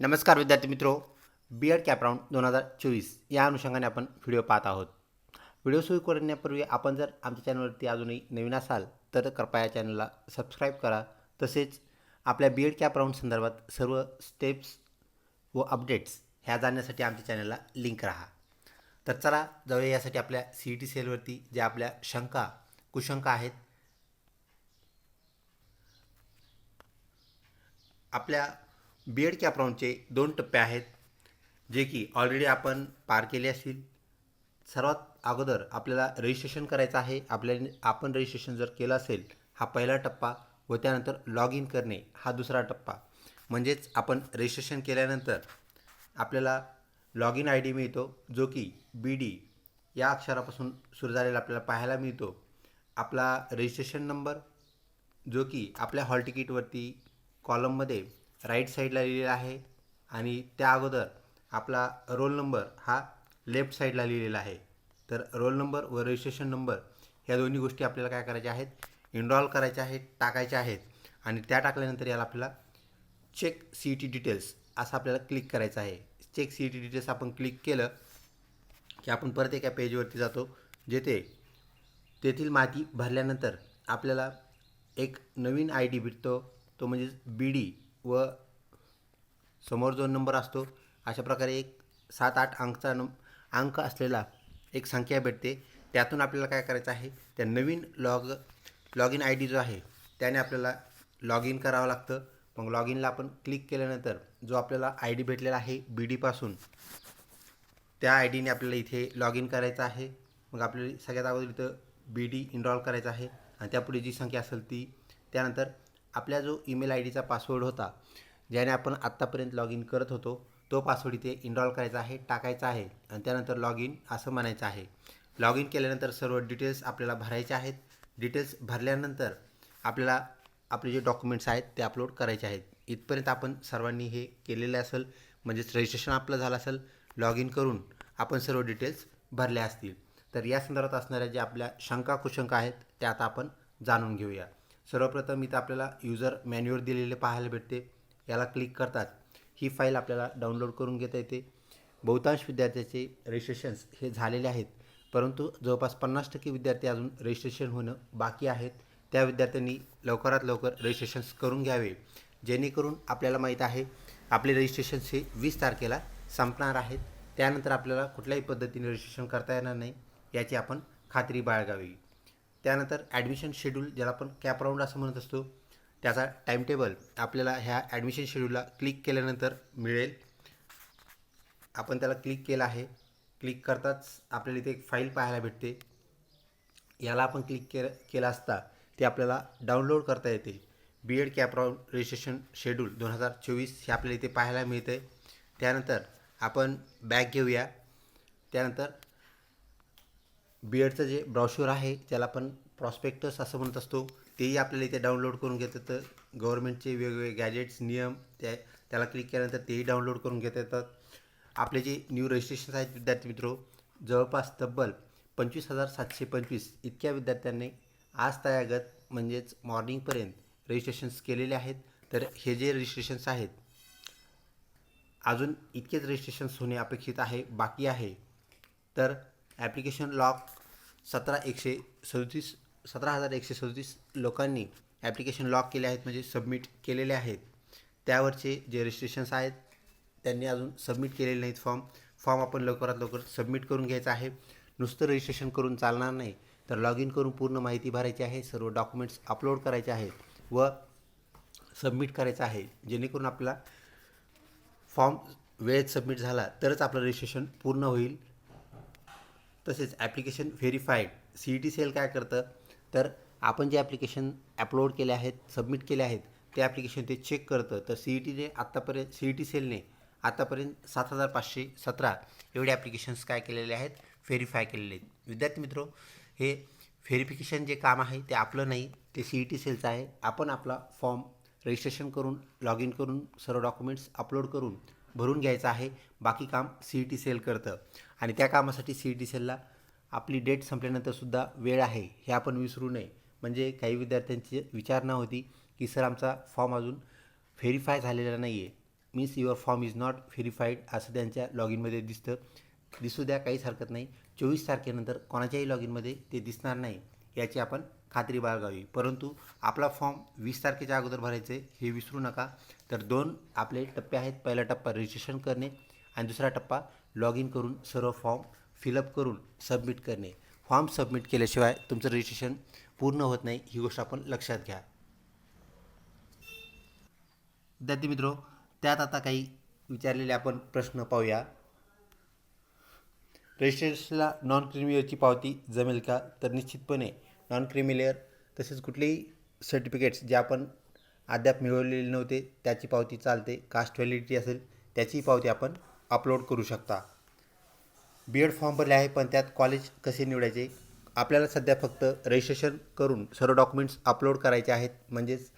नमस्कार विद्यार्थी मित्रो. बी एड कॅप राऊंड दोन हजार चोवीस. या अनुषंगाने आपण व्हिडिओ पाहत आहोत. व्हिडिओ सुरू करण्यापूर्वी आपण जर आमच्या चॅनलवरती अजूनही नवीन असाल तर कृपया या चॅनलला सबस्क्राईब करा. तसेच आपल्या बी एड कॅप राऊंड संदर्भात सर्व स्टेप्स व अपडेट्स ह्या जाणण्यासाठी आमच्या चॅनलला लिंक राहा. तर चला जाऊया यासाठी आपल्या सी ई टी सेलवरती ज्या आपल्या शंका कुशंका आहेत. आपल्या बी एड कॅप दोन टप्पे आहेत जे की ऑलरेडी आपण पार केले असतील. सर्वात अगोदर आपल्याला रजिस्ट्रेशन करायचं आहे. आपल्याने आपण रजिस्ट्रेशन जर केलं असेल हा पहिला टप्पा व त्यानंतर लॉग इन करणे हा दुसरा टप्पा. म्हणजेच आपण रजिस्ट्रेशन केल्यानंतर आपल्याला लॉग इन आय डी मिळतो जो की बी डी या अक्षरापासून सुरू झालेला आपल्याला पाहायला मिळतो. आपला रजिस्ट्रेशन नंबर जो की आपल्या हॉल तिकीटवरती कॉलममध्ये राईट साईडला लिहिलेला आहे. आणि त्या अगोदर आपला रोल नंबर हा लेफ्ट साईडला लिहिलेला आहे. तर रोल नंबर व रजिस्ट्रेशन नंबर ह्या दोन्ही गोष्टी आपल्याला काय करायच्या आहेत? इनरॉल करायच्या आहेत टाकायच्या आहेत. आणि त्या टाकल्यानंतर याला आपल्याला चेक सी टी डिटेल्स असं आपल्याला क्लिक करायचं आहे. चेक सी टी डिटेल्स आपण क्लिक केलं की आपण परत एका पेजवरती जातो जेथे तेथील माहिती भरल्यानंतर आपल्याला एक नवीन आय डी भेटतो. तो म्हणजेच बी डी व समोर जो नंबर असतो अशा प्रकारे एक सात आठ अंकचा नं अंक असलेला एक संख्या भेटते. त्यातून आपल्याला काय करायचं आहे त्या नवीन log log in I D जो आहे त्याने आपल्याला लॉग इन करावं लागतं. मग लॉग इनला आपण क्लिक केल्यानंतर जो आपल्याला आय डी भेटलेला आहे बी डीपासून त्या आय डीने आपल्याला इथे लॉग इन करायचं आहे. मग आपल्याला सगळ्यात अगोदर इथं बी डी इनरॉल करायचं आहे. आणि त्यापुढे जी संख्या असेल ती त्यानंतर आपल्या जो ईमेल आय डीचा पासवर्ड होता ज्याने आपण आत्तापर्यंत लॉग इन करत होतो तो पासवर्ड इथे इनरॉल करायचा आहे टाकायचा आहे आणि त्यानंतर लॉग इन असं म्हणायचं आहे. लॉग इन केल्यानंतर सर्व डिटेल्स आपल्याला भरायचे आहेत. डिटेल्स भरल्यानंतर आपल्याला आपले जे डॉक्युमेंट्स आहेत ते अपलोड करायचे आहेत. इथपर्यंत आपण सर्वांनी हे केलेलं असेल म्हणजेच रजिस्ट्रेशन आपलं झालं असेल लॉग इन करून आपण सर्व डिटेल्स भरल्या असतील. तर या संदर्भात असणाऱ्या ज्या आपल्या शंका कुशंका आहेत त्या आता आपण जाणून घेऊया. सर्वप्रथम इथं आपल्याला युजर मॅन्युअर दिलेले पाहायला भेटते. याला क्लिक करतात. ही फाईल आपल्याला डाउनलोड करून घेता येते. बहुतांश विद्यार्थ्याचे रजिस्ट्रेशन्स हे झालेले आहेत. परंतु जवळपास पन्नास टक्के विद्यार्थी अजून रजिस्ट्रेशन होणं बाकी आहेत. त्या विद्यार्थ्यांनी लवकरात लवकर रजिस्ट्रेशन्स करून घ्यावे. जेणेकरून आपल्याला माहीत आहे आपले रजिस्ट्रेशन्स हे वीस तारखेला संपणार आहेत. त्यानंतर आपल्याला कुठल्याही पद्धतीने रजिस्ट्रेशन करता येणार नाही. याची आपण खात्री बाळगावी. त्यानंतर ॲडमिशन शेड्यूल ज्याला आपण कॅप राऊंड असं म्हणत असतो त्याचा टाईमटेबल आपल्याला ह्या ॲडमिशन शेड्यूलला क्लिक केल्यानंतर मिळेल. आपण त्याला क्लिक केलं आहे. क्लिक करताच आपल्याला इथे एक फाईल पाहायला भेटते. याला आपण क्लिक केलं केलं असता ते आपल्याला डाउनलोड करता येते. B Ed CAP round registration schedule दोन हजार चोवीस हे आपल्याला इथे पाहायला मिळते त्यानंतर आपण बॅग घेऊया. त्यानंतर बी एडचं जे ब्रॉशर आहे त्याला आपण प्रॉस्पेक्टस असं म्हणत असतो. तेही आपल्याला इथे डाउनलोड करून घेत येतं गव्हर्नमेंटचे वेगवेगळे गॅजेट्स नियम त्या त्याला क्लिक केल्यानंतर तेही डाउनलोड करून घेता येतात. आपले जे न्यू रजिस्ट्रेशन आहेत विद्यार्थी मित्रो जवळपास तब्बल पंचवीस हजार सातशे पंचवीस इतक्या विद्यार्थ्यांनी आज तयागत म्हणजेच मॉर्निंगपर्यंत रजिस्ट्रेशन्स केलेले आहेत. तर हे जे रजिस्ट्रेशन्स आहेत अजून इतकेच रजिस्ट्रेशन्स होणे अपेक्षित आहे बाकी आहे. तर ॲप्लिकेशन लॉक सतरा एकशे सदतीस सतरा हजार एकशे सदतीस लोकांनी ॲप्लिकेशन लॉक केले आहेत म्हणजे सबमिट केलेले आहेत. त्यावरचे जे रजिस्ट्रेशन्स आहेत त्यांनी अजून सबमिट केलेले नाहीत फॉर्म. फॉर्म आपण लवकरात लवकर सबमिट करून घ्यायचा आहे. नुसतं रजिस्ट्रेशन करून चालणार नाही तर लॉग इन करून पूर्ण माहिती भरायची आहे सर्व डॉक्युमेंट्स अपलोड करायचे आहेत व सबमिट करायचं आहे. जेणेकरून आपला फॉर्म वेळेत सबमिट झाला तरच आपलं रजिस्ट्रेशन पूर्ण होईल. तसेच application verified C E T cell काय करतं? तर आपण जे ॲप्लिकेशन अपलोड केले आहेत सबमिट केले आहेत ते ॲप्लिकेशन ते चेक करतं. तर सी ई टीने आत्तापर्यंत सी ई टी सेलने आत्तापर्यंत सात हजार पाचशे सतरा एवढे ॲप्लिकेशन्स काय केलेले आहेत? व्हेरीफाय केलेले आहेत. विद्यार्थी मित्रो हे व्हेरिफिकेशन जे काम आहे ते आपलं नाही ते सी ई टी सेलचं आहे. आपण आपला फॉर्म रजिस्ट्रेशन करून लॉग इन करून सर्व डॉक्युमेंट्स अपलोड करून भरून घ्यायचं आहे. बाकी काम सी ई टी सेल करतं. आणि त्या कामासाठी सी ई टी सेलला आपली डेट संपल्यानंतरसुद्धा वेळ आहे हे आपण विसरू नये. म्हणजे काही विद्यार्थ्यांची विचारणा होती की सर आमचा फॉर्म अजून व्हेरीफाय झालेला नाही आहे means your form is not verified असं त्यांच्या लॉग इनमध्ये दिसतं. दिसू द्या काहीच हरकत नाही. चोवीस तारखेनंतर कोणाच्याही लॉग इनमध्ये ते दिसणार नाही याची आपण खात्री बाळगावी. परंतु आपला फॉर्म वीस तारखेच्या अगोदर भरायचे हे विसरू नका. तर दोन आपले टप्पे आहेत. पहिला टप्पा रजिस्ट्रेशन करणे आणि दुसरा टप्पा लॉग इन करून सर्व फॉर्म फिलअप करून सबमिट करणे. फॉर्म सबमिट केल्याशिवाय तुमचं रजिस्ट्रेशन पूर्ण होत नाही ही गोष्ट आपण लक्षात घ्या. विद्यार्थी मित्रो त्यात आता काही विचारलेले आपण प्रश्न पाहूया. रजिस्ट्रेशनला नॉन क्रिमिलेअरची पावती जमेल का? तर निश्चितपणे नॉन क्रिमिलेअर तसेच कुठलेही सर्टिफिकेट्स जे आपण अद्याप मिळवलेले नव्हते त्याची पावती चालते. कास्ट व्हॅलिडिटी असेल त्याची पावती आपण अपलोड करू शकता. बी एड फॉर्म भरले आहे पण त्यात कॉलेज कसे निवडायचे? आपल्याला सध्या फक्त रजिस्ट्रेशन करून सर्व डॉक्युमेंट्स अपलोड करायचे आहेत म्हणजेच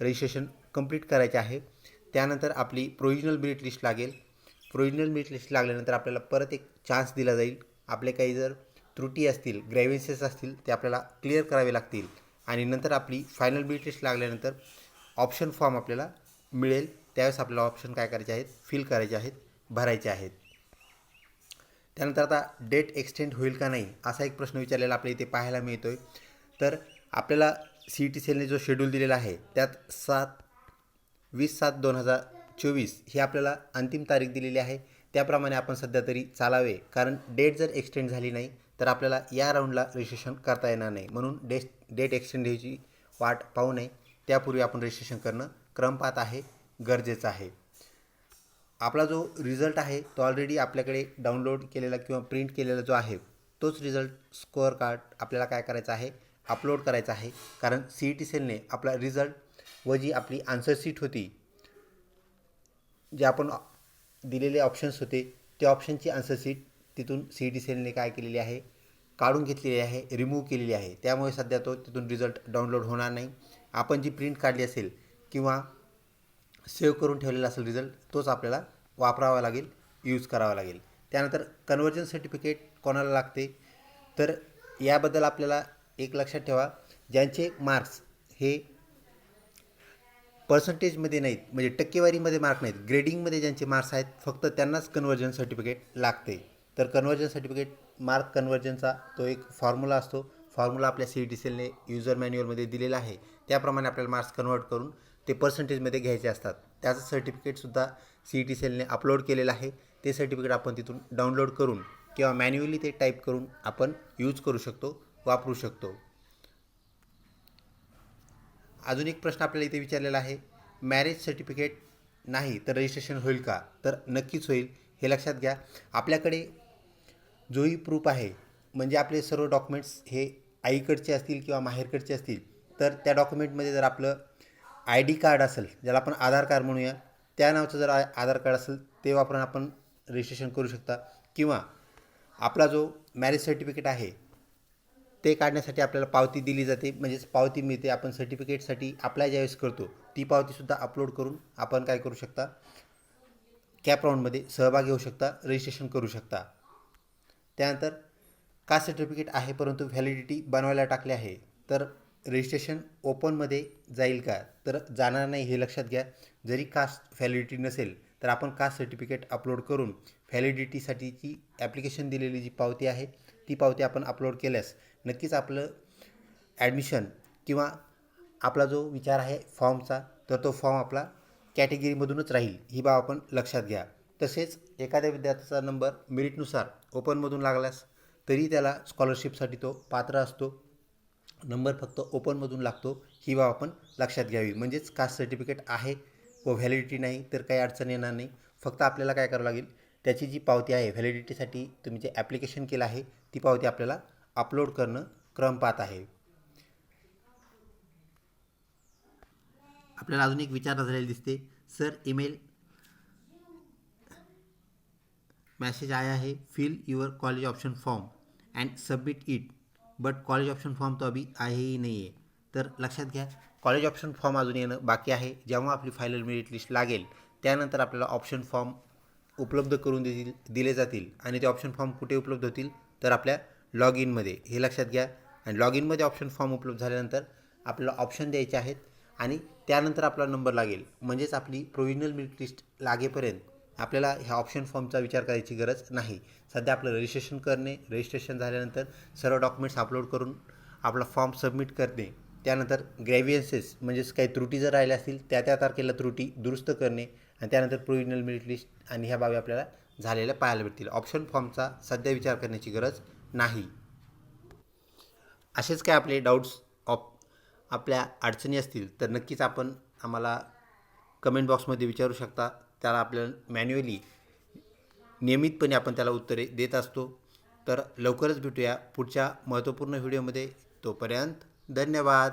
रजिस्ट्रेशन कंप्लीट करायचे आहे. त्यानंतर आपली प्रोविजनल मेरिट लिस्ट लागेल. प्रोविजनल मेरिट लिस्ट लागल्यानंतर आपल्याला परत एक चान्स दिला जाईल. आपले काही जर त्रुटी असतील ग्रॅव्हेन्सेस असतील ते आपल्याला क्लिअर करावे लागतील. आणि नंतर आपली फायनल मेरिट लिस्ट लागल्यानंतर ऑप्शन फॉर्म आपल्याला मिळेल. त्यावेळेस आपल्याला ऑप्शन काय करायचे आहेत? फिल करायचे आहेत. भरायचे आहेत. त्यानंतर आता डेट एक्सटेंड होईल का नाही असा एक प्रश्न विचारलेला आपल्या इथे पाहायला मिळतो आहे तर आपल्याला सी टी सेलने जो शेड्यूल दिलेला आहे त्यात सात वीस सात दोन हजार चोवीस ही आपल्याला अंतिम तारीख दिलेली आहे. त्याप्रमाणे आपण सध्या तरी चालावे कारण डेट जर एक्सटेंड झाली नाही तर आपल्याला या राऊंडला रजिस्ट्रेशन करता येणार नाही. म्हणून डेट डेट एक्सटेंड ह्याची वाट पाहू नये. त्यापूर्वी आपण रजिस्ट्रेशन करणं क्रमपात आहे गरजेचं आहे. आपला जो रिझल्ट आहे तो ऑलरेडी आपल्याकडे डाउनलोड केलेला किंवा प्रिंट केलेला जो आहे तोच रिझल्ट स्कोअर कार्ड आपल्याला काय करायचा आहे? अपलोड करायचा आहे. कारण सी ई टी सेलने आपला रिझल्ट व जी आपली आन्सर सीट होती जे आपण दिलेले ऑप्शन्स होते त्या ऑप्शनची आन्सर सीट तिथून सी ई टी सेलने काय केलेली आहे? काढून घेतलेली आहे रिमूव्ह केलेली आहे. त्यामुळे सध्या तो तिथून रिझल्ट डाउनलोड होणार नाही. आपण जी प्रिंट काढली असेल किंवा सेव्ह करून ठेवलेला असेल रिझल्ट तोच आपल्याला वापरावा लागेल यूज करावा लागेल. त्यानंतर कन्वर्जन सर्टिफिकेट कोणाला लागते? तर याबद्दल आपल्याला एक लक्षात ठेवा. ज्यांचे मार्क्स हे पर्सेंटेजमध्ये नाहीत म्हणजे टक्केवारीमध्ये मार्क नाहीत ग्रेडिंगमध्ये ज्यांचे मार्क्स आहेत फक्त त्यांनाच कन्वर्जन सर्टिफिकेट लागते. तर कन्वर्जन सर्टिफिकेट मार्क कन्वर्जनचा तो एक फॉर्म्युला असतो. फॉर्म्युला आपल्या सी ई सी सेलने युजर मॅन्युअलमध्ये दिलेला आहे. त्याप्रमाणे आपल्याला मार्क्स कन्वर्ट करून ते पर्सेंटेजमध्ये घ्यायचे असतात. त्याचं सर्टिफिकेटसुद्धा सी ई टी सेलने अपलोड केलेलं आहे. ते सर्टिफिकेट आपण तिथून डाउनलोड करून किंवा मॅन्युअली ते टाईप करून आपण यूज करू शकतो वापरू शकतो. अजून एक प्रश्न आपल्याला इथे विचारलेला आहे. मॅरेज सर्टिफिकेट नाही तर रजिस्ट्रेशन होईल का? तर नक्कीच होईल. हे लक्षात घ्या. आपल्याकडे जोही प्रूफ आहे. म्हणजे आपले सर्व डॉक्युमेंट्स हे आईकडचे असतील किंवा माहेरकडचे असतील. तर त्या डॉक्युमेंटमध्ये जर आपलं आय डी कार्ड असेल ज्याला आपण आधार कार्ड म्हणूया त्या नावाचं जर आधार कार्ड असेल ते वापरून आपण रजिस्ट्रेशन करू शकता. किंवा आपला जो मॅरेज सर्टिफिकेट आहे ते काढण्यासाठी आपल्याला पावती दिली जाते. म्हणजेच पावती मिळते. आपण सर्टिफिकेटसाठी अप्लाय ज्यावेळेस करतो ती पावतीसुद्धा अपलोड करून आपण काय करू शकता? कॅप राऊंडमध्ये सहभागी होऊ शकता रजिस्ट्रेशन करू शकता. त्यानंतर कास्ट सर्टिफिकेट आहे परंतु व्हॅलिडिटी बनवायला टाकले आहे. तर रजिस्ट्रेशन ओपनमध्ये जाईल का? तर जाणार नाही हे लक्षात घ्या. जरी कास्ट व्हॅलिडिटी नसेल तर आपण कास्ट सर्टिफिकेट अपलोड करून व्हॅलिडिटीसाठीची ॲप्लिकेशन दिलेली जी पावती आहे ती पावती आपण अपलोड केल्यास नक्कीच आपलं ॲडमिशन किंवा आपला जो विचार आहे फॉर्मचा तर तो फॉर्म आपला कॅटेगरीमधूनच राहील. ही बाब आपण लक्षात घ्या. तसेच एखाद्या विद्यार्थ्याचा नंबर मेरिटनुसार ओपनमधून लागल्यास तरी त्याला स्कॉलरशिपसाठी तो पात्र असतो. नंबर फक्त ओपनमधून लागतो ही बाब आपण लक्षात घ्यावी. म्हणजेच कास्ट सर्टिफिकेट आहे व व्हॅलिडिटी नाही तर काही अडचण येणार नाही. फक्त आपल्याला काय करावं लागेल त्याची जी पावती आहे व्हॅलिडिटीसाठी तुम्ही जे ॲप्लिकेशन केलं आहे ती पावती आपल्याला अपलोड करणं क्रम पाहत आहे. आपल्याला अजून एक विचार झालेला दिसते. सर ईमेल मॅसेज आया आहे fill your college option form and submit it but college option form तो अभी आहे ही नाही आहे तर लक्षात घ्या कॉलेज ऑप्शन फॉर्म अजून येणं बाकी आहे. जेव्हा आपली फायनल मेरिट लिस्ट लागेल त्यानंतर आपल्याला ऑप्शन फॉर्म उपलब्ध करून देतील दिले जातील आणि ते ऑप्शन फॉर्म कुठे उपलब्ध होतील? तर आपल्या लॉग इनमध्ये हे लक्षात घ्या. आणि लॉग इनमध्ये ऑप्शन फॉर्म उपलब्ध झाल्यानंतर आपल्याला ऑप्शन द्यायचे आहेत आणि त्यानंतर आपला नंबर लागेल. म्हणजेच आपली प्रोविजनल मेरिट लिस्ट लागेपर्यंत आपल्याला ह्या ऑप्शन फॉर्मचा विचार करायची गरज नाही. सध्या आपलं रजिस्ट्रेशन करणे रजिस्ट्रेशन झाल्यानंतर सर्व डॉक्युमेंट्स अपलोड करून आपला फॉर्म सबमिट करणे त्यानंतर ग्रॅव्हियन्सेस म्हणजेच काही त्रुटी जर राहिल्या असतील त्या त्या तारखेला त्रुटी दुरुस्त करणे आणि त्यानंतर प्रोविजनल मेरिट लिस्ट आणि ह्या बाबी आपल्याला झालेल्या पाहायला भेटतील. ऑप्शन फॉर्मचा सध्या विचार करण्याची गरज नाही. असेच काय आपले डाऊट्स ऑप आपल्या अडचणी असतील तर नक्कीच आपण आम्हाला कमेंट बॉक्समध्ये विचारू शकता. त्याला आपल्याला मॅन्युअली नियमितपणे आपण त्याला उत्तरे देत असतो. तर लवकरच भेटूया पुढच्या महत्त्वपूर्ण व्हिडिओमध्ये तोपर्यंत धन्यवाद.